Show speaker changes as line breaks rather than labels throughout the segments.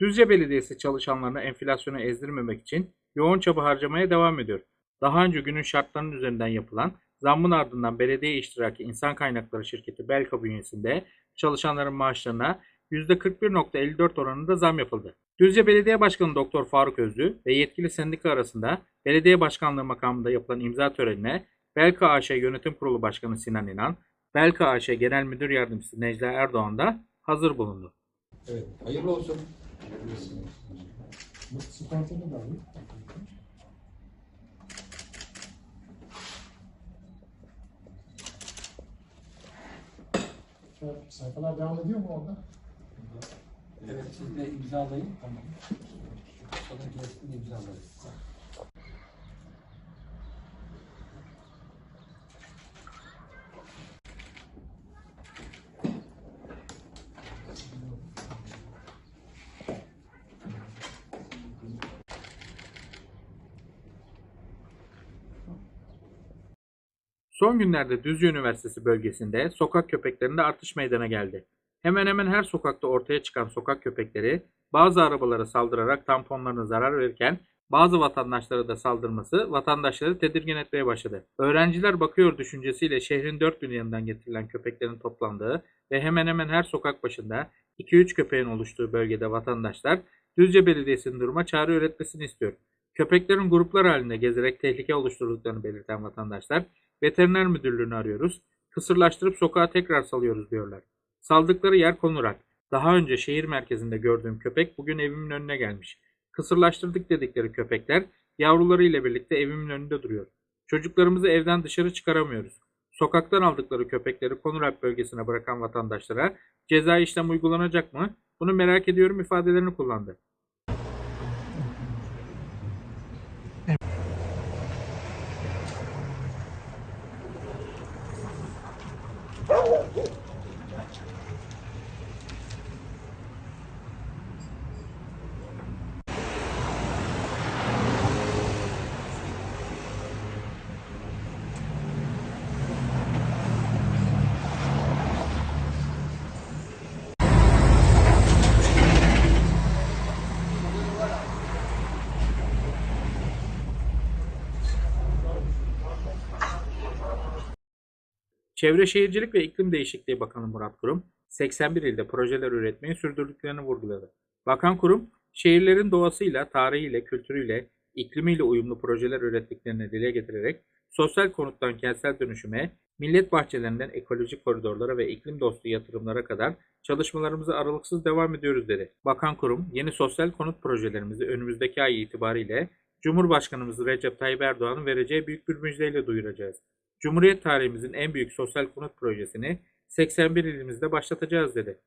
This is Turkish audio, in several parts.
Düzce Belediyesi çalışanlarını enflasyona ezdirmemek için yoğun çaba harcamaya devam ediyor. Daha önce günün şartlarının üzerinden yapılan zammın ardından belediye iştiraki insan kaynakları şirketi Belka bünyesinde çalışanların maaşlarına %41.54 oranında zam yapıldı. Düzce Belediye Başkanı Doktor Faruk Özlü ve yetkili sendika arasında belediye başkanlığı makamında yapılan imza törenine Belka AŞ Yönetim Kurulu Başkanı Sinan İnan, Belka AŞ Genel Müdür Yardımcısı Necla Erdoğan da hazır bulundu.
Evet, hayırlı olsun.
Bu spontane. Şöyle sayfalar devam ediyor mu orada?
Evet, siz de imzalayın. Tamam. Sonra gerisini imzalayın.
Son günlerde Düzce Üniversitesi bölgesinde sokak köpeklerinde artış meydana geldi. Hemen hemen her sokakta ortaya çıkan sokak köpekleri bazı arabalara saldırarak tamponlarına zarar verirken bazı vatandaşlara da saldırması vatandaşları tedirgin etmeye başladı. Öğrenciler bakıyor düşüncesiyle şehrin dört bir yanından getirilen köpeklerin toplandığı ve hemen hemen her sokak başında 2-3 köpeğin oluştuğu bölgede vatandaşlar Düzce Belediyesi'nin duruma çare üretmesini istiyor. Köpeklerin gruplar halinde gezerek tehlike oluşturduklarını belirten vatandaşlar veteriner müdürlüğünü arıyoruz, kısırlaştırıp sokağa tekrar salıyoruz diyorlar. Saldıkları yer konurak. Daha önce şehir merkezinde gördüğüm köpek bugün evimin önüne gelmiş. Kısırlaştırdık dedikleri köpekler yavruları ile birlikte evimin önünde duruyor. Çocuklarımızı evden dışarı çıkaramıyoruz. Sokaktan aldıkları köpekleri Konurak bölgesine bırakan vatandaşlara ceza işlem uygulanacak mı? Bunu merak ediyorum ifadelerini kullandı. Çevre Şehircilik ve İklim Değişikliği Bakanı Murat Kurum, 81 ilde projeler üretmeyi sürdürdüklerini vurguladı. Bakan Kurum, şehirlerin doğasıyla, tarihiyle, kültürüyle, iklimiyle uyumlu projeler ürettiklerini dile getirerek sosyal konuttan kentsel dönüşüme, millet bahçelerinden ekolojik koridorlara ve iklim dostu yatırımlara kadar çalışmalarımıza aralıksız devam ediyoruz dedi. Bakan Kurum, yeni sosyal konut projelerimizi önümüzdeki ay itibariyle Cumhurbaşkanımız Recep Tayyip Erdoğan'ın vereceği büyük bir müjdeyle duyuracağız. Cumhuriyet tarihimizin en büyük sosyal konut projesini 81 ilimizde başlatacağız dedi.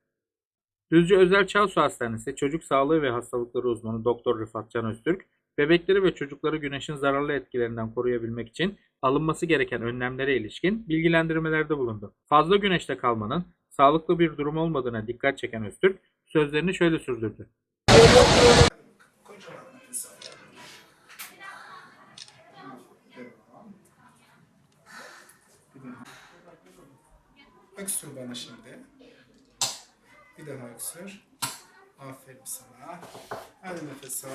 Düzce Özel Çağsu Hastanesi Çocuk Sağlığı ve Hastalıkları uzmanı Doktor Rıfat Can Öztürk, bebekleri ve çocukları güneşin zararlı etkilerinden koruyabilmek için alınması gereken önlemlere ilişkin bilgilendirmelerde bulundu. Fazla güneşte kalmanın sağlıklı bir durum olmadığına dikkat çeken Öztürk, sözlerini şöyle sürdürdü.
Kocaman nefes al. Devam. Bir daha. Öksür bana şimdi. Bir daha öksür. Aferin sana. Hadi nefes al.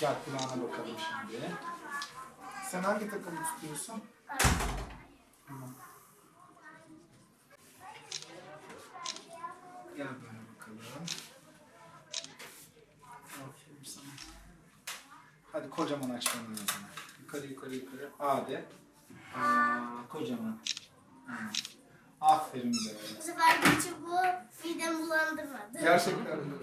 Gel kulağına bakalım şimdi. Sen hangi takımı tutuyorsun? Tamam. Gel böyle bakalım. Aferin sana. Hadi kocaman açman lazım. Yukarı yukarı yukarı. A de. Aa, kocaman. Ha. Aferin be.
Bu sefer de çubuğu midem bulandırmadı.
Gerçekten mi?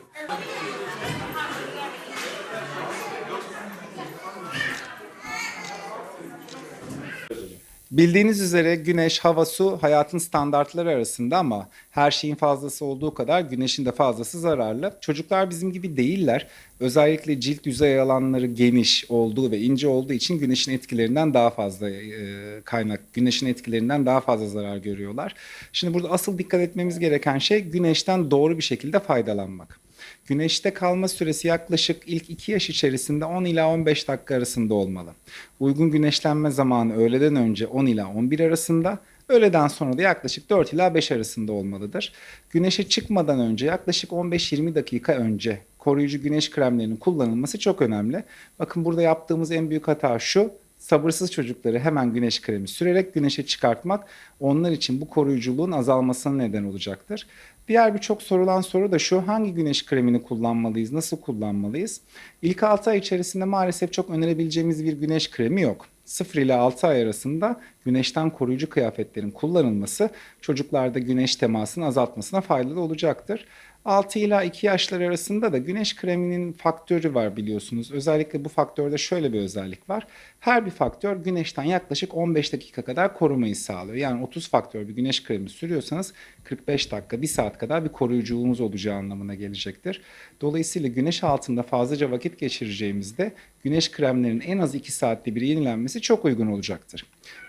Bildiğiniz üzere güneş, hava, su hayatın standartları arasında ama her şeyin fazlası olduğu kadar güneşin de fazlası zararlı. Çocuklar bizim gibi değiller. Özellikle cilt yüzey alanları geniş olduğu ve ince olduğu için güneşin etkilerinden daha fazla e, kaynak, güneşin etkilerinden daha fazla zarar görüyorlar. Şimdi burada asıl dikkat etmemiz gereken şey güneşten doğru bir şekilde faydalanmak. Güneşte kalma süresi yaklaşık ilk 2 yaş içerisinde 10 ila 15 dakika arasında olmalı. Uygun güneşlenme zamanı öğleden önce 10 ila 11 arasında, Öğleden sonra da yaklaşık 4 ila 5 arasında olmalıdır. Güneşe çıkmadan önce yaklaşık 15-20 dakika önce koruyucu güneş kremlerinin kullanılması çok önemli. Bakın burada yaptığımız en büyük hata şu. Sabırsız çocukları hemen güneş kremi sürerek güneşe çıkartmak onlar için bu koruyuculuğun azalmasına neden olacaktır. Diğer birçok sorulan soru da şu hangi güneş kremini kullanmalıyız, nasıl kullanmalıyız? İlk 6 ay içerisinde maalesef çok önerebileceğimiz bir güneş kremi yok. 0 ile 6 ay arasında güneşten koruyucu kıyafetlerin kullanılması çocuklarda güneş temasını azaltmasına faydalı olacaktır. 6 ila 2 yaşlar arasında da güneş kreminin faktörü var biliyorsunuz. Özellikle bu faktörde şöyle bir özellik var. Her bir faktör güneşten yaklaşık 15 dakika kadar korumayı sağlıyor. Yani 30 faktör bir güneş kremi sürüyorsanız 45 dakika, 1 saat kadar bir koruyuculuğunuz olacağı anlamına gelecektir. Dolayısıyla güneş altında fazlaca vakit geçireceğimizde güneş kremlerinin en az 2 saatte bir yenilenmesi çok uygun olacaktır.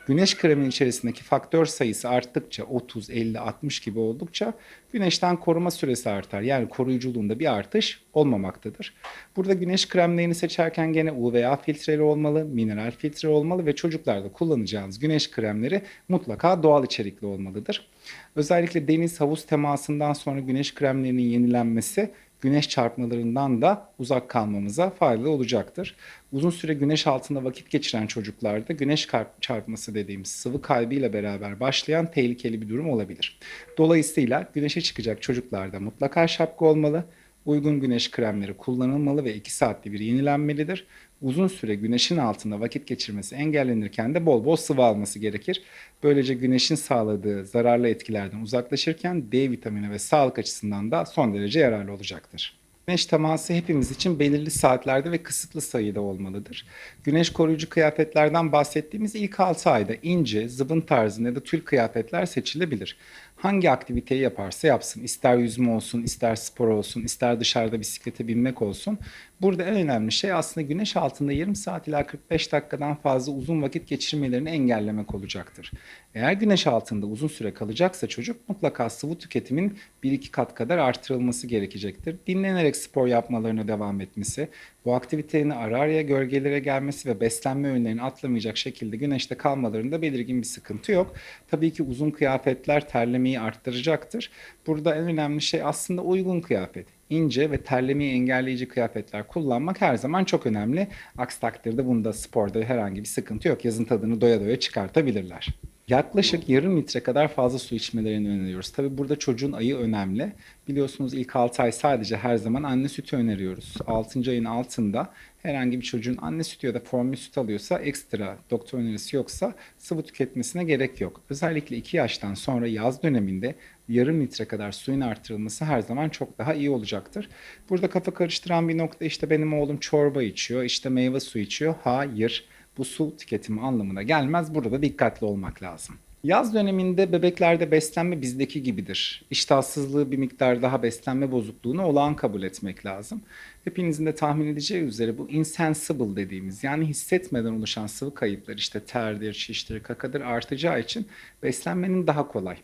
Güneş kreminin içerisindeki faktör sayısı arttıkça 30, 50, 60 gibi oldukça güneşten koruma süresi artar. Yani koruyuculuğunda bir artış olmamaktadır. Burada güneş kremlerini seçerken gene UVA filtreli olmalı, mineral filtre olmalı ve çocuklarda kullanacağınız güneş kremleri mutlaka doğal içerikli olmalıdır. Özellikle deniz havuz temasından sonra güneş kremlerinin yenilenmesi güneş çarpmalarından da uzak kalmamıza faydalı olacaktır. Uzun süre güneş altında vakit geçiren çocuklarda güneş çarpması dediğimiz sıvı kaybıyla beraber başlayan tehlikeli bir durum olabilir. Dolayısıyla güneşe çıkacak çocuklarda mutlaka şapka olmalı, uygun güneş kremleri kullanılmalı ve 2 saatte bir yenilenmelidir. Uzun süre güneşin altında vakit geçirmesi engellenirken de bol bol sıvı alması gerekir. Böylece güneşin sağladığı zararlı etkilerden uzaklaşırken D vitamini ve sağlık açısından da son derece yararlı olacaktır. Güneş teması hepimiz için belirli saatlerde ve kısıtlı sayıda olmalıdır. Güneş koruyucu kıyafetlerden bahsettiğimiz ilk 6 ayda ince, zıbın tarzında ya da tül kıyafetler seçilebilir. Hangi aktiviteyi yaparsa yapsın, ister yüzme olsun, ister spor olsun, ister dışarıda bisiklete binmek olsun. Burada en önemli şey aslında güneş altında yarım saat ila 45 dakikadan fazla uzun vakit geçirmelerini engellemek olacaktır. Eğer güneş altında uzun süre kalacaksa çocuk mutlaka sıvı tüketimin 1-2 kat kadar artırılması gerekecektir. Dinlenerek spor yapmalarına devam etmesi, bu aktivitenin ara araya gölgelere gelmesi ve beslenme öğünlerini atlamayacak şekilde güneşte kalmalarında belirgin bir sıkıntı yok. Tabii ki uzun kıyafetler terlemeyi arttıracaktır. Burada en önemli şey aslında uygun kıyafet. İnce ve terlemeyi engelleyici kıyafetler kullanmak her zaman çok önemli. Aksi takdirde bunda sporda herhangi bir sıkıntı yok. Yazın tadını doya doya çıkartabilirler. Yaklaşık yarım litre kadar fazla su içmelerini öneriyoruz. Tabi burada çocuğun ayı önemli. Biliyorsunuz ilk 6 ay sadece her zaman anne sütü öneriyoruz. 6. ayın altında herhangi bir çocuğun anne sütü ya da formül süt alıyorsa ekstra doktor önerisi yoksa sıvı tüketmesine gerek yok. Özellikle 2 yaştan sonra yaz döneminde yarım litre kadar suyun artırılması her zaman çok daha iyi olacaktır. Burada kafa karıştıran bir nokta işte benim oğlum çorba içiyor, işte meyve suyu içiyor. Hayır bu su tüketimi anlamına gelmez. Burada da dikkatli olmak lazım. Yaz döneminde bebeklerde beslenme bizdeki gibidir. İştahsızlığı bir miktar daha beslenme bozukluğunu olağan kabul etmek lazım. Hepinizin de tahmin edeceği üzere bu insensible dediğimiz yani hissetmeden oluşan sıvı kayıplar işte terdir, şiştir, kakadır artacağı için beslenmenin daha kolay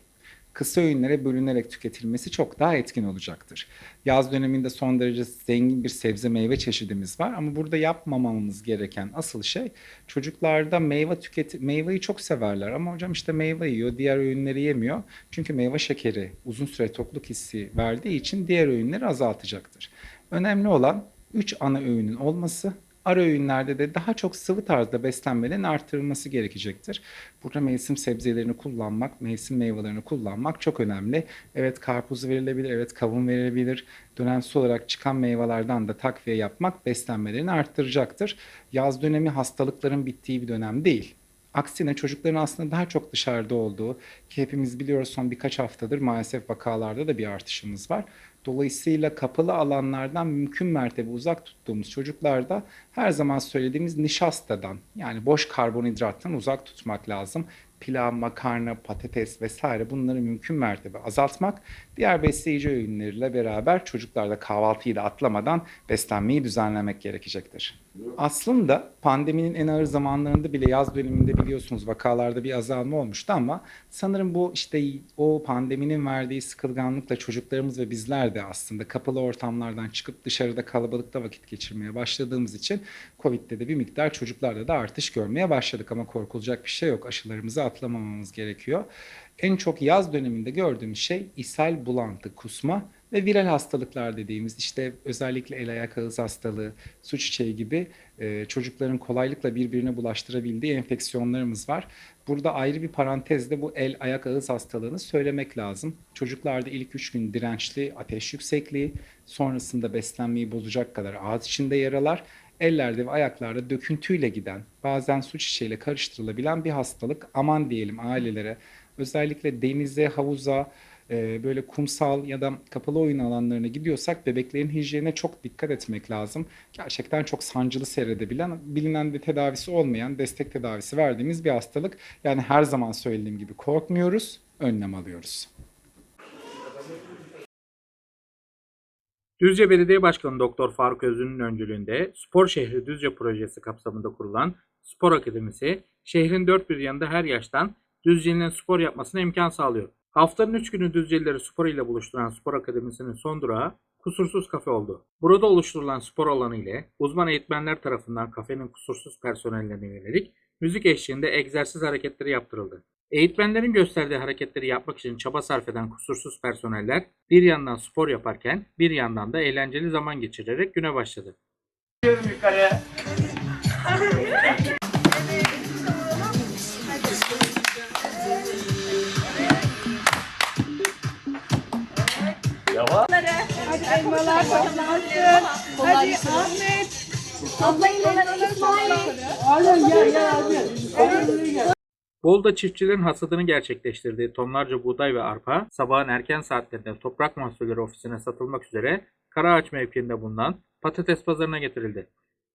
kısa öğünlere bölünerek tüketilmesi çok daha etkin olacaktır. Yaz döneminde son derece zengin bir sebze meyve çeşidimiz var ama burada yapmamamız gereken asıl şey çocuklarda meyve tüket meyveyi çok severler ama hocam işte meyve yiyor, diğer öğünleri yemiyor. Çünkü meyve şekeri uzun süre tokluk hissi verdiği için diğer öğünleri azaltacaktır. Önemli olan 3 ana öğünün olması ara öğünlerde de daha çok sıvı tarzda beslenmelerin artırılması gerekecektir. Burada mevsim sebzelerini kullanmak, mevsim meyvelerini kullanmak çok önemli. Evet karpuz verilebilir, evet kavun verilebilir. Dönemsel olarak çıkan meyvelerden de takviye yapmak beslenmelerini arttıracaktır. Yaz dönemi hastalıkların bittiği bir dönem değil. Aksine çocukların aslında daha çok dışarıda olduğu ki hepimiz biliyoruz son birkaç haftadır maalesef vakalarda da bir artışımız var. Dolayısıyla kapalı alanlardan mümkün mertebe uzak tuttuğumuz çocuklarda her zaman söylediğimiz nişastadan yani boş karbonhidrattan uzak tutmak lazım. Pilav, makarna, patates vesaire bunları mümkün mertebe azaltmak. Diğer besleyici öğünleriyle beraber çocuklarda kahvaltıyı da atlamadan beslenmeyi düzenlemek gerekecektir. Aslında pandeminin en ağır zamanlarında bile yaz döneminde biliyorsunuz vakalarda bir azalma olmuştu ama sanırım bu işte o pandeminin verdiği sıkılganlıkla çocuklarımız ve bizler de aslında kapalı ortamlardan çıkıp dışarıda kalabalıkta vakit geçirmeye başladığımız için Covid'de de bir miktar çocuklarda da artış görmeye başladık ama korkulacak bir şey yok. Aşılarımızı atlamamamız gerekiyor. En çok yaz döneminde gördüğümüz şey ishal, bulantı, kusma ve viral hastalıklar dediğimiz işte özellikle el ayak ağız hastalığı, su çiçeği gibi e, çocukların kolaylıkla birbirine bulaştırabildiği enfeksiyonlarımız var. Burada ayrı bir parantezde bu el ayak ağız hastalığını söylemek lazım. Çocuklarda ilk 3 gün dirençli ateş yüksekliği, sonrasında beslenmeyi bozacak kadar ağız içinde yaralar, ellerde ve ayaklarda döküntüyle giden, bazen su çiçeğiyle karıştırılabilen bir hastalık. Aman diyelim ailelere özellikle denize, havuza, e, böyle kumsal ya da kapalı oyun alanlarına gidiyorsak bebeklerin hijyenine çok dikkat etmek lazım. Gerçekten çok sancılı seyredebilen, bilinen ve tedavisi olmayan, destek tedavisi verdiğimiz bir hastalık. Yani her zaman söylediğim gibi korkmuyoruz, önlem alıyoruz.
Düzce Belediye Başkanı Doktor Faruk Özün'ün öncülüğünde Spor Şehri Düzce projesi kapsamında kurulan Spor Akademisi, şehrin dört bir yanında her yaştan Düzcelilerin spor yapmasına imkan sağlıyor. Haftanın 3 günü Düzcelileri spor ile buluşturan Spor Akademisi'nin son durağı Kusursuz Kafe oldu. Burada oluşturulan spor alanı ile uzman eğitmenler tarafından kafenin kusursuz personellerine yönelik müzik eşliğinde egzersiz hareketleri yaptırıldı. Eğitmenlerin gösterdiği hareketleri yapmak için çaba sarf eden kusursuz personeller bir yandan spor yaparken bir yandan da eğlenceli zaman geçirerek güne başladı.
Hadi elmalar. Hadi Ahmet.
Bolu'da çiftçilerin hasadını gerçekleştirdiği tonlarca buğday ve arpa sabahın erken saatlerinde Toprak Mahsulleri Ofisi'ne satılmak üzere Karaağaç mevkiinde bulunan patates pazarına getirildi.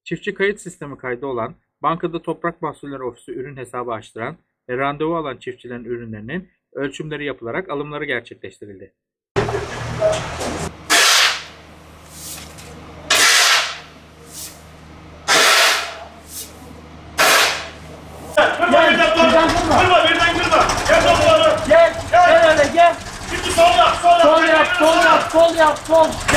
Çiftçi kayıt sistemi kaydı olan, bankada Toprak Mahsulleri Ofisi ürün hesabı açtıran ve randevu alan çiftçilerin ürünlerinin ölçümleri yapılarak alımları gerçekleştirildi.
Gel.
Gel. Öyle gel.
Şimdi sol yap. Sol yap.
Sol yap, sol yap, sol yap, sol.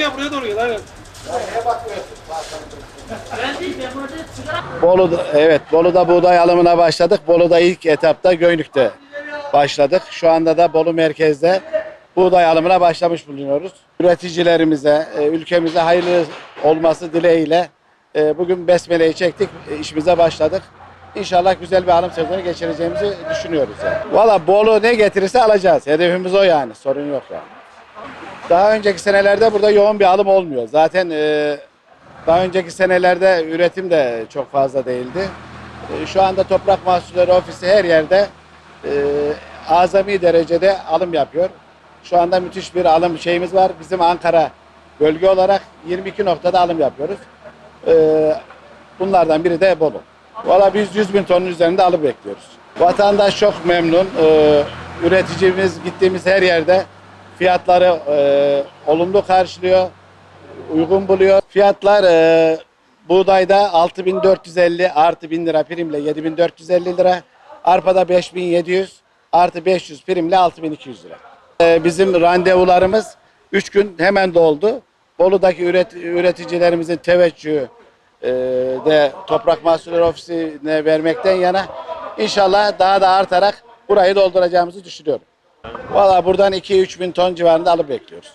Gel buraya doğru gel.
Bolu'da, evet Bolu'da buğday alımına başladık. Bolu'da ilk etapta Göynük'te başladık. Şu anda da Bolu merkezde buğday alımına başlamış bulunuyoruz. Üreticilerimize, e, ülkemize hayırlı olması dileğiyle e, bugün besmeleyi çektik, e, işimize başladık. İnşallah güzel bir alım sezonu geçireceğimizi düşünüyoruz. Yani. Valla Bolu ne getirirse alacağız. Hedefimiz o yani. Sorun yok yani. Daha önceki senelerde burada yoğun bir alım olmuyor. Zaten e, daha önceki senelerde üretim de çok fazla değildi. E, Şu anda Toprak Mahsulleri Ofisi her yerde e, azami derecede alım yapıyor. Şu anda müthiş bir alım şeyimiz var. Bizim Ankara bölge olarak 22 noktada alım yapıyoruz. E, Bunlardan biri de Bolu. Valla biz 100 bin tonun üzerinde alım bekliyoruz. Vatandaş çok memnun. E, Üreticimiz gittiğimiz her yerde fiyatları e, olumlu karşılıyor uygun buluyor. Fiyatlar e, buğdayda 6450 artı 1000 lira primle 7450 lira. Arpada 5700 artı 500 primle 6200 lira. E, bizim randevularımız 3 gün hemen doldu. Bolu'daki üret, üreticilerimizin teveccühü e, de Toprak Mahsulleri Ofisi'ne vermekten yana inşallah daha da artarak burayı dolduracağımızı düşünüyorum. Valla buradan 2-3 bin ton civarında alıp bekliyoruz.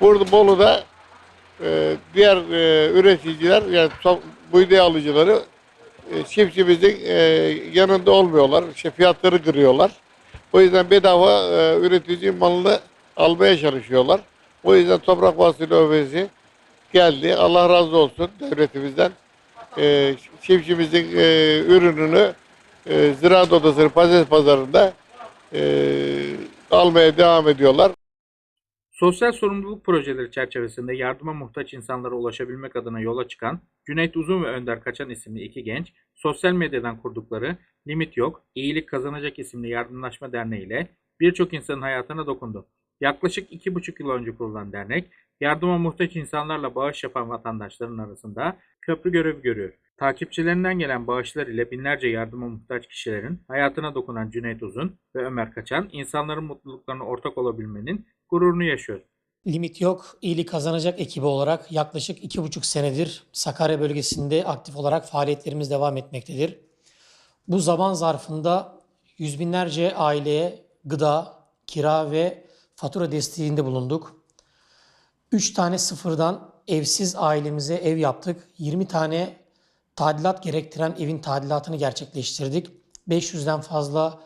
Burada Bolu'da e, diğer e, üreticiler yani to- buğday alıcıları e, çiftçimizin e, yanında olmuyorlar. İşte fiyatları kırıyorlar. O yüzden bedava e, üretici malını almaya çalışıyorlar. O yüzden Toprak Vasfı Ofisi geldi. Allah razı olsun devletimizden. E, çiftçimizin e, ürününü e, Ziraat Odası'nın pazarında almaya devam ediyorlar.
Sosyal sorumluluk projeleri çerçevesinde yardıma muhtaç insanlara ulaşabilmek adına yola çıkan Cüneyt Uzun ve Önder Kaçan isimli iki genç, sosyal medyadan kurdukları Limit Yok, İyilik Kazanacak isimli yardımlaşma derneği ile birçok insanın hayatına dokundu. Yaklaşık iki buçuk yıl önce kurulan dernek, yardıma muhtaç insanlarla bağış yapan vatandaşların arasında köprü görevi görüyor. Takipçilerinden gelen bağışlar ile binlerce yardıma muhtaç kişilerin hayatına dokunan Cüneyt Uzun ve Ömer Kaçan, insanların mutluluklarına ortak olabilmenin gururunu yaşıyor.
Limit Yok, iyilik kazanacak ekibi olarak yaklaşık iki buçuk senedir Sakarya bölgesinde aktif olarak faaliyetlerimiz devam etmektedir. Bu zaman zarfında yüz binlerce aileye gıda, kira ve fatura desteğinde bulunduk. 3 tane sıfırdan evsiz ailemize ev yaptık. 20 tane tadilat gerektiren evin tadilatını gerçekleştirdik. 500'den fazla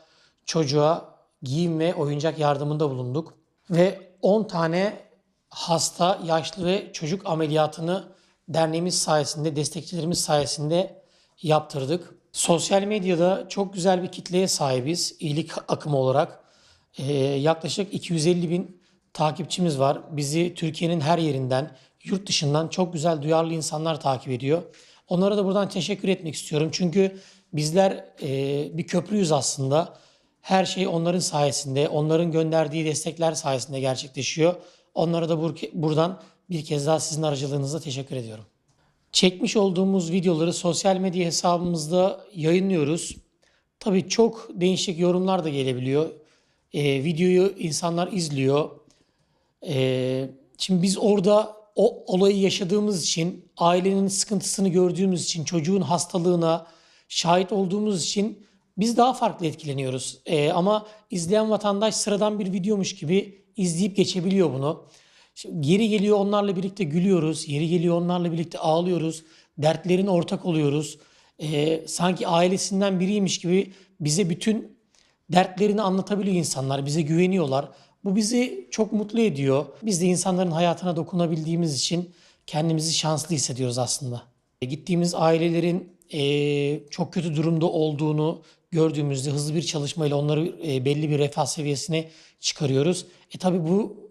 çocuğa giyim ve oyuncak yardımında bulunduk. Ve 10 tane hasta, yaşlı ve çocuk ameliyatını derneğimiz sayesinde, destekçilerimiz sayesinde yaptırdık. Sosyal medyada çok güzel bir kitleye sahibiz iyilik akımı olarak. Ee, yaklaşık 250 bin takipçimiz var. Bizi Türkiye'nin her yerinden, yurt dışından çok güzel duyarlı insanlar takip ediyor. Onlara da buradan teşekkür etmek istiyorum. Çünkü bizler e, bir köprüyüz aslında. Her şey onların sayesinde, onların gönderdiği destekler sayesinde gerçekleşiyor. Onlara da bur- buradan bir kez daha sizin aracılığınızla teşekkür ediyorum. Çekmiş olduğumuz videoları sosyal medya hesabımızda yayınlıyoruz. Tabii çok değişik yorumlar da gelebiliyor. Ee, videoyu insanlar izliyor. Ee, şimdi biz orada o olayı yaşadığımız için, ailenin sıkıntısını gördüğümüz için, çocuğun hastalığına şahit olduğumuz için biz daha farklı etkileniyoruz. Ee, ama izleyen vatandaş sıradan bir videomuş gibi izleyip geçebiliyor bunu. Şimdi geri geliyor onlarla birlikte gülüyoruz, yeri geliyor onlarla birlikte ağlıyoruz, dertlerine ortak oluyoruz. Ee, sanki ailesinden biriymiş gibi bize bütün dertlerini anlatabiliyor insanlar, bize güveniyorlar. Bu bizi çok mutlu ediyor. Biz de insanların hayatına dokunabildiğimiz için kendimizi şanslı hissediyoruz aslında. E, Gittiğimiz ailelerin e, çok kötü durumda olduğunu gördüğümüzde hızlı bir çalışmayla onları e, belli bir refah seviyesine çıkarıyoruz. E tabi bu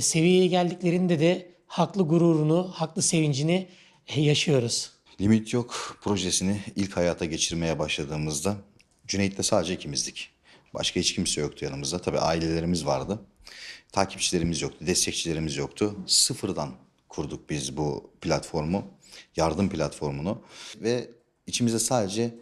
seviyeye geldiklerinde de haklı gururunu, haklı sevincini yaşıyoruz.
Limit Yok projesini ilk hayata geçirmeye başladığımızda Cüneyt'le sadece ikimizdik. Başka hiç kimse yoktu yanımızda. Tabii ailelerimiz vardı. Takipçilerimiz yoktu, destekçilerimiz yoktu. Sıfırdan kurduk biz bu platformu, yardım platformunu. Ve içimizde sadece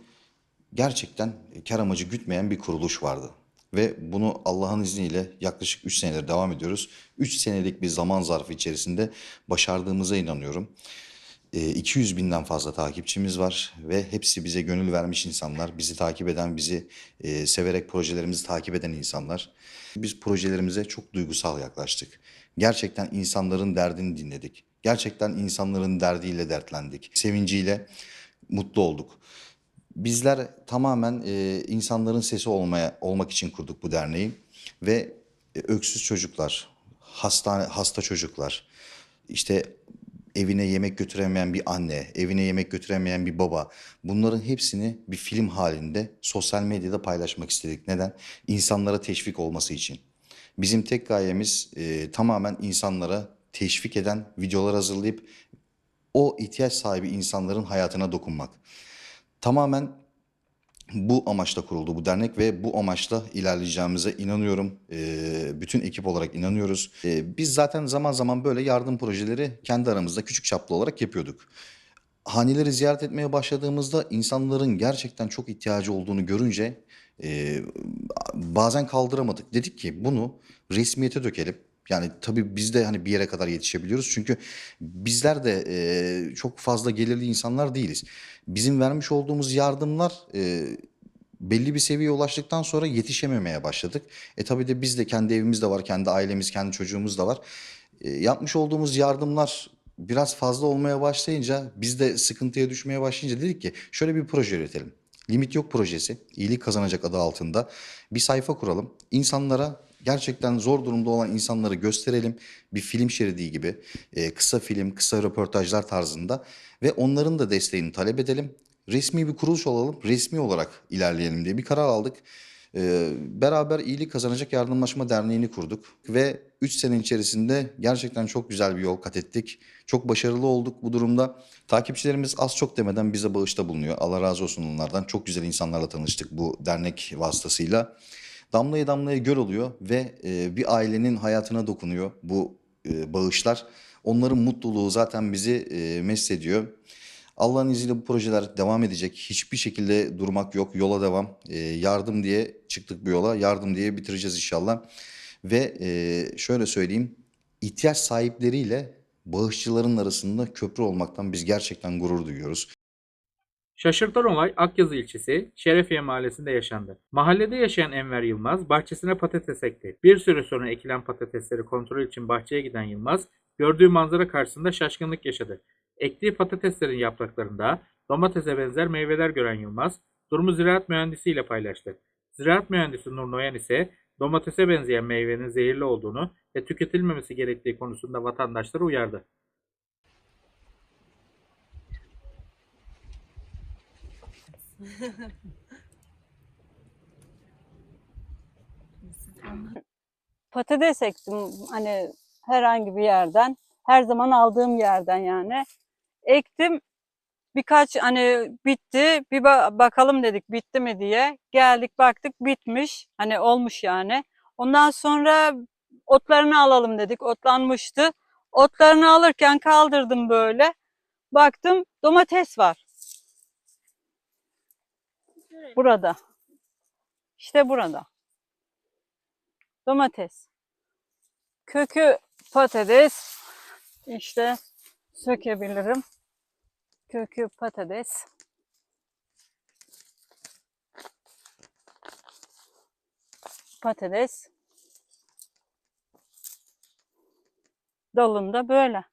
gerçekten kar amacı gütmeyen bir kuruluş vardı. Ve bunu Allah'ın izniyle yaklaşık 3 senedir devam ediyoruz. 3 senelik bir zaman zarfı içerisinde başardığımıza inanıyorum. E, 200 binden fazla takipçimiz var ve hepsi bize gönül vermiş insanlar. Bizi takip eden, bizi e, severek projelerimizi takip eden insanlar. Biz projelerimize çok duygusal yaklaştık. Gerçekten insanların derdini dinledik. Gerçekten insanların derdiyle dertlendik. Sevinciyle mutlu olduk. Bizler tamamen e, insanların sesi olmaya olmak için kurduk bu derneği ve e, öksüz çocuklar, hastane hasta çocuklar, işte evine yemek götüremeyen bir anne, evine yemek götüremeyen bir baba. Bunların hepsini bir film halinde sosyal medyada paylaşmak istedik. Neden? İnsanlara teşvik olması için. Bizim tek gayemiz e, tamamen insanlara teşvik eden videolar hazırlayıp o ihtiyaç sahibi insanların hayatına dokunmak. Tamamen bu amaçla kuruldu bu dernek ve bu amaçla ilerleyeceğimize inanıyorum. Ee, bütün ekip olarak inanıyoruz. Ee, biz zaten zaman zaman böyle yardım projeleri kendi aramızda küçük çaplı olarak yapıyorduk. Haneleri ziyaret etmeye başladığımızda insanların gerçekten çok ihtiyacı olduğunu görünce e, bazen kaldıramadık. Dedik ki bunu resmiyete dökelim. Yani tabii biz de hani bir yere kadar yetişebiliyoruz. Çünkü bizler de e, çok fazla gelirli insanlar değiliz. Bizim vermiş olduğumuz yardımlar e, belli bir seviyeye ulaştıktan sonra yetişememeye başladık. E tabii de biz de kendi evimiz de var, kendi ailemiz, kendi çocuğumuz da var. E, yapmış olduğumuz yardımlar biraz fazla olmaya başlayınca biz de sıkıntıya düşmeye başlayınca dedik ki şöyle bir proje üretelim. Limit Yok projesi, iyilik kazanacak adı altında bir sayfa kuralım. İnsanlara gerçekten zor durumda olan insanları gösterelim. Bir film şeridi gibi, e, kısa film, kısa röportajlar tarzında ve onların da desteğini talep edelim. Resmi bir kuruluş olalım, resmi olarak ilerleyelim diye bir karar aldık. Ee, beraber iyilik kazanacak yardımlaşma derneğini kurduk ve 3 sene içerisinde gerçekten çok güzel bir yol kat ettik. Çok başarılı olduk bu durumda. Takipçilerimiz az çok demeden bize bağışta bulunuyor. Allah razı olsun onlardan. Çok güzel insanlarla tanıştık bu dernek vasıtasıyla. Damlaya damlaya göl oluyor ve e, bir ailenin hayatına dokunuyor bu e, bağışlar. Onların mutluluğu zaten bizi e, mest ediyor. Allah'ın izniyle bu projeler devam edecek. Hiçbir şekilde durmak yok. Yola devam. Ee, yardım diye çıktık bu yola. Yardım diye bitireceğiz inşallah. Ve e, şöyle söyleyeyim. ihtiyaç sahipleriyle bağışçıların arasında köprü olmaktan biz gerçekten gurur duyuyoruz.
Şaşırtan olay Akyazı ilçesi Şerefiye mahallesinde yaşandı. Mahallede yaşayan Enver Yılmaz bahçesine patates ekti. Bir süre sonra ekilen patatesleri kontrol için bahçeye giden Yılmaz gördüğü manzara karşısında şaşkınlık yaşadı. Ektiği patateslerin yapraklarında domatese benzer meyveler gören Yılmaz durumu ziraat mühendisiyle paylaştı. Ziraat mühendisi Nur Noyan ise domatese benzeyen meyvenin zehirli olduğunu ve tüketilmemesi gerektiği konusunda vatandaşları uyardı.
Patates ektim hani herhangi bir yerden. Her zaman aldığım yerden yani. Ektim birkaç hani bitti bir ba- bakalım dedik bitti mi diye. Geldik baktık bitmiş hani olmuş yani. Ondan sonra otlarını alalım dedik otlanmıştı. Otlarını alırken kaldırdım böyle. Baktım domates var. Burada. İşte burada. Domates. Kökü patates. İşte sökebilirim. Kökü patates. Patates. Dalında böyle.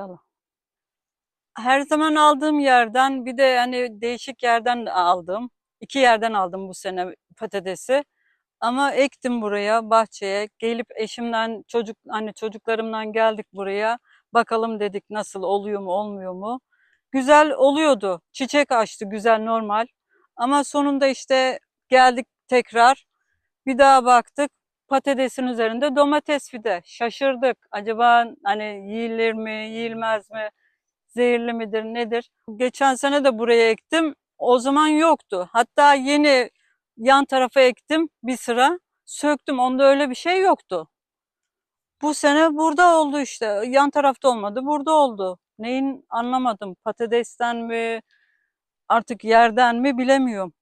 Dalı. Her zaman aldığım yerden bir de hani değişik yerden de aldım. İki yerden aldım bu sene patatesi. Ama ektim buraya bahçeye. Gelip eşimden çocuk hani çocuklarımdan geldik buraya. Bakalım dedik nasıl oluyor mu olmuyor mu? Güzel oluyordu. Çiçek açtı güzel normal. Ama sonunda işte geldik tekrar. Bir daha baktık patatesin üzerinde domates fide. Şaşırdık. Acaba hani yiyilir mi, yiyilmez mi? Zehirli midir, nedir? Geçen sene de buraya ektim. O zaman yoktu. Hatta yeni yan tarafa ektim bir sıra. Söktüm. Onda öyle bir şey yoktu. Bu sene burada oldu işte. Yan tarafta olmadı. Burada oldu. Neyin anlamadım. Patatesten mi artık yerden mi bilemiyorum.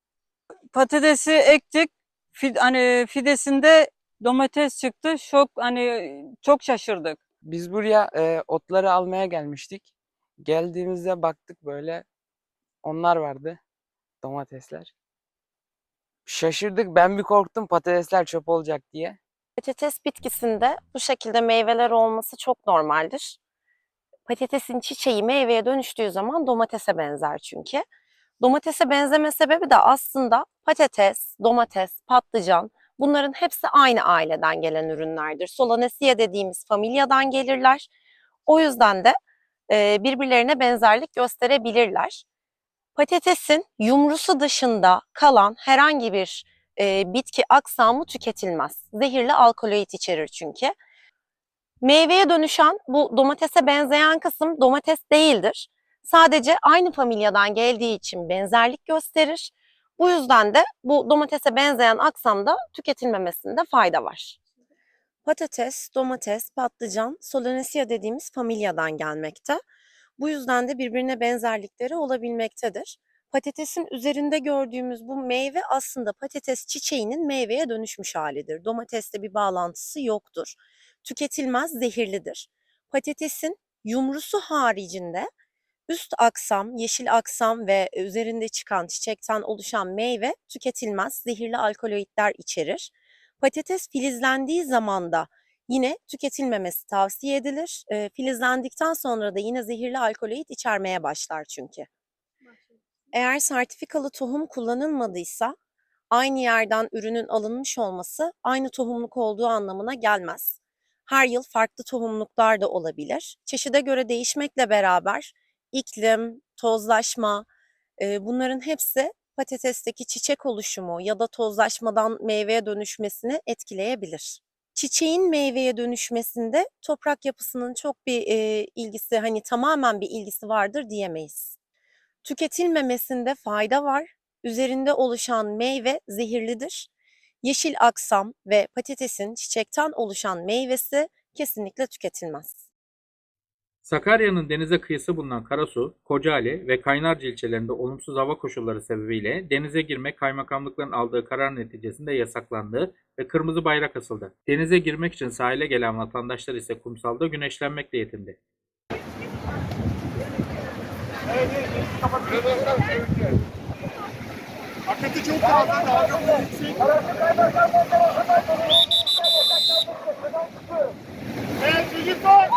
Patatesi ektik. Fi- hani fidesinde domates çıktı. Şok hani çok şaşırdık.
Biz buraya e, otları almaya gelmiştik. Geldiğimizde baktık böyle onlar vardı. Domatesler. Şaşırdık. Ben bir korktum patatesler çöp olacak diye.
Patates bitkisinde bu şekilde meyveler olması çok normaldir. Patatesin çiçeği meyveye dönüştüğü zaman domatese benzer çünkü. Domatese benzeme sebebi de aslında patates, domates, patlıcan bunların hepsi aynı aileden gelen ürünlerdir. Solanaceae dediğimiz familyadan gelirler. O yüzden de e, birbirlerine benzerlik gösterebilirler. Patatesin yumrusu dışında kalan herhangi bir e, bitki aksamı tüketilmez. Zehirli alkaloid içerir çünkü. Meyveye dönüşen bu domatese benzeyen kısım domates değildir. Sadece aynı familyadan geldiği için benzerlik gösterir. Bu yüzden de bu domatese benzeyen aksamda tüketilmemesinde fayda var. Patates, domates, patlıcan, Solanaceae dediğimiz familyadan gelmekte. Bu yüzden de birbirine benzerlikleri olabilmektedir. Patatesin üzerinde gördüğümüz bu meyve aslında patates çiçeğinin meyveye dönüşmüş halidir. Domatesle bir bağlantısı yoktur. Tüketilmez, zehirlidir. Patatesin yumrusu haricinde üst aksam, yeşil aksam ve üzerinde çıkan çiçekten oluşan meyve tüketilmez, zehirli alkaloidler içerir. Patates filizlendiği zaman da yine tüketilmemesi tavsiye edilir. Eee, filizlendikten sonra da yine zehirli alkaloid içermeye başlar çünkü. Eğer sertifikalı tohum kullanılmadıysa aynı yerden ürünün alınmış olması aynı tohumluk olduğu anlamına gelmez. Her yıl farklı tohumluklar da olabilir. Çeşide göre değişmekle beraber iklim, tozlaşma, eee, bunların hepsi patatesteki çiçek oluşumu ya da tozlaşmadan meyveye dönüşmesini etkileyebilir. Çiçeğin meyveye dönüşmesinde toprak yapısının çok bir eee, ilgisi, hani tamamen bir ilgisi vardır diyemeyiz. Tüketilmemesinde fayda var. Üzerinde oluşan meyve zehirlidir. Yeşil aksam ve patatesin çiçekten oluşan meyvesi kesinlikle tüketilmez.
Sakarya'nın denize kıyısı bulunan Karasu, Kocaeli ve Kaynarca ilçelerinde olumsuz hava koşulları sebebiyle denize girmek kaymakamlıkların aldığı karar neticesinde yasaklandı ve kırmızı bayrak asıldı. Denize girmek için sahile gelen vatandaşlar ise kumsalda güneşlenmekle yetindi.
Hakikaten çok fazla çok yüksek. Evet çocuklar.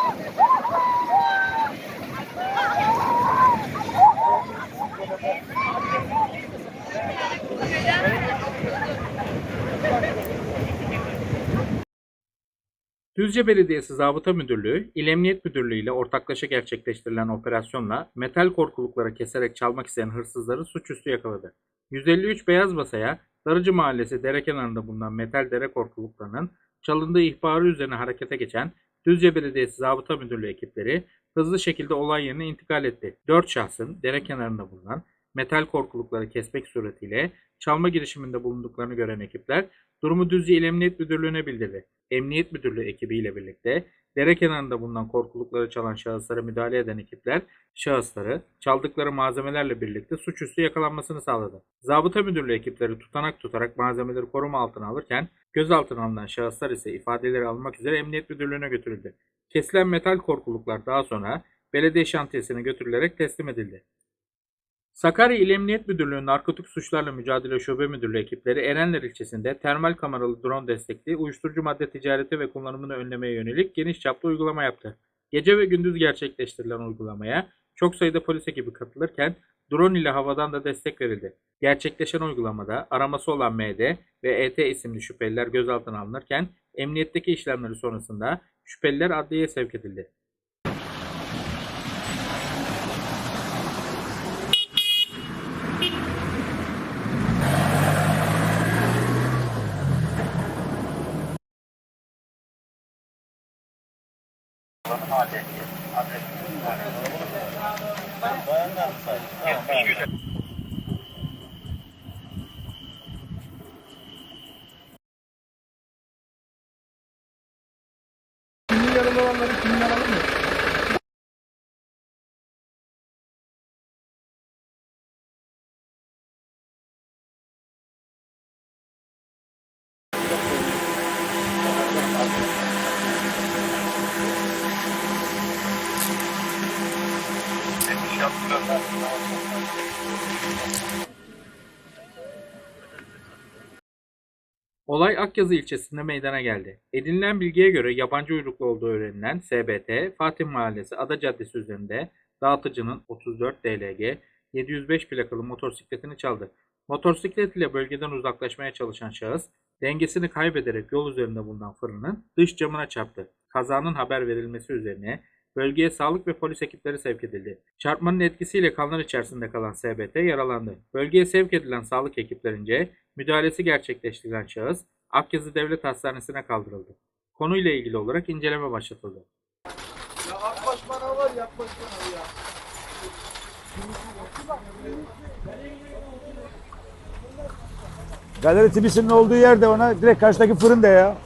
Düzce Belediyesi Zabıta Müdürlüğü, İl Emniyet Müdürlüğü ile ortaklaşa gerçekleştirilen operasyonla metal korkulukları keserek çalmak isteyen hırsızları suçüstü yakaladı. 153 beyaz basaya Darıcı Mahallesi dere kenarında bulunan metal dere korkuluklarının çalındığı ihbarı üzerine harekete geçen Düzce Belediyesi Zabıta Müdürlüğü ekipleri hızlı şekilde olay yerine intikal etti. 4 şahsın dere kenarında bulunan metal korkulukları kesmek suretiyle çalma girişiminde bulunduklarını gören ekipler durumu Düzce İl Emniyet Müdürlüğü'ne bildirdi. Emniyet Müdürlüğü ekibiyle birlikte dere kenarında bulunan korkulukları çalan şahıslara müdahale eden ekipler şahısları çaldıkları malzemelerle birlikte suçüstü yakalanmasını sağladı. Zabıta Müdürlüğü ekipleri tutanak tutarak malzemeleri koruma altına alırken gözaltına alınan şahıslar ise ifadeleri almak üzere Emniyet Müdürlüğü'ne götürüldü. Kesilen metal korkuluklar daha sonra belediye şantiyesine götürülerek teslim edildi. Sakarya İl Emniyet Müdürlüğü Narkotik Suçlarla Mücadele Şube Müdürlüğü ekipleri Erenler ilçesinde termal kameralı drone destekli uyuşturucu madde ticareti ve kullanımını önlemeye yönelik geniş çaplı uygulama yaptı. Gece ve gündüz gerçekleştirilen uygulamaya çok sayıda polis ekibi katılırken drone ile havadan da destek verildi. Gerçekleşen uygulamada araması olan MD ve ET isimli şüpheliler gözaltına alınırken emniyetteki işlemleri sonrasında şüpheliler adliyeye sevk edildi.
Untuk.
Olay Akyazı ilçesinde meydana geldi. Edinilen bilgiye göre yabancı uyruklu olduğu öğrenilen SBT, Fatih Mahallesi Ada Caddesi üzerinde dağıtıcının 34 DLG 705 plakalı motosikletini çaldı. Motosiklet ile bölgeden uzaklaşmaya çalışan şahıs dengesini kaybederek yol üzerinde bulunan fırının dış camına çarptı. Kazanın haber verilmesi üzerine bölgeye sağlık ve polis ekipleri sevk edildi. Çarpmanın etkisiyle kanlar içerisinde kalan SBT yaralandı. Bölgeye sevk edilen sağlık ekiplerince müdahalesi gerçekleştirilen şahıs Akyazı Devlet Hastanesi'ne kaldırıldı. Konuyla ilgili olarak inceleme başlatıldı.
Ya yaklaş bana var yaklaş bana ya.
Galeri Tibisi'nin olduğu yerde ona direkt karşıdaki fırın de ya.